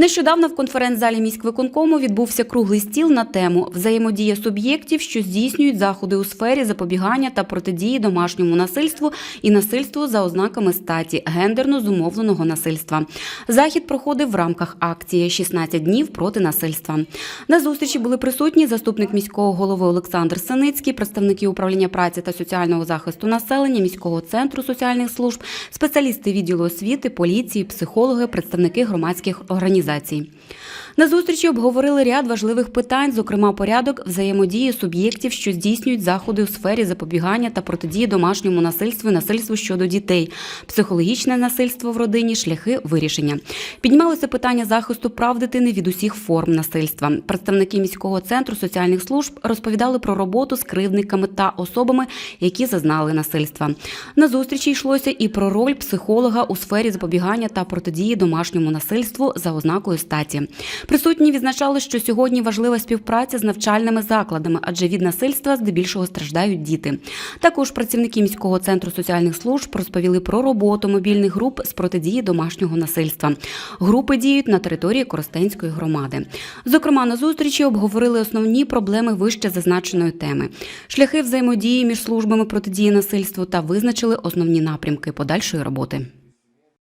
Нещодавно в конференц-залі міськвиконкому відбувся круглий стіл на тему взаємодія суб'єктів, що здійснюють заходи у сфері запобігання та протидії домашньому насильству і насильству за ознаками статі гендерно зумовленого насильства. Захід проходив в рамках акції «16 днів проти насильства. На зустрічі були присутні заступник міського голови Олександр Синицький, представники управління праці та соціального захисту населення міського центру соціальних служб, спеціалісти відділу освіти, поліції, психологи, представники громадських організацій. На зустрічі обговорили ряд важливих питань, зокрема порядок взаємодії суб'єктів, що здійснюють заходи у сфері запобігання та протидії домашньому насильству насильству щодо дітей, психологічне насильство в родині, шляхи вирішення. Піднімалося питання захисту прав дитини від усіх форм насильства. Представники міського центру соціальних служб розповідали про роботу з кривдниками та особами, які зазнали насильства. На зустрічі йшлося і про роль психолога у сфері запобігання та протидії домашньому насильству за ознакою статі. Присутні відзначали, що сьогодні важлива співпраця з навчальними закладами, адже від насильства здебільшого страждають діти. Також працівники міського центру соціальних служб розповіли про роботу мобільних груп з протидії домашнього насильства. Групи діють на території Коростенської громади. Зокрема, на зустрічі обговорили основні проблеми вище зазначеної теми, шляхи взаємодії між службами протидії насильству та визначили основні напрямки подальшої роботи.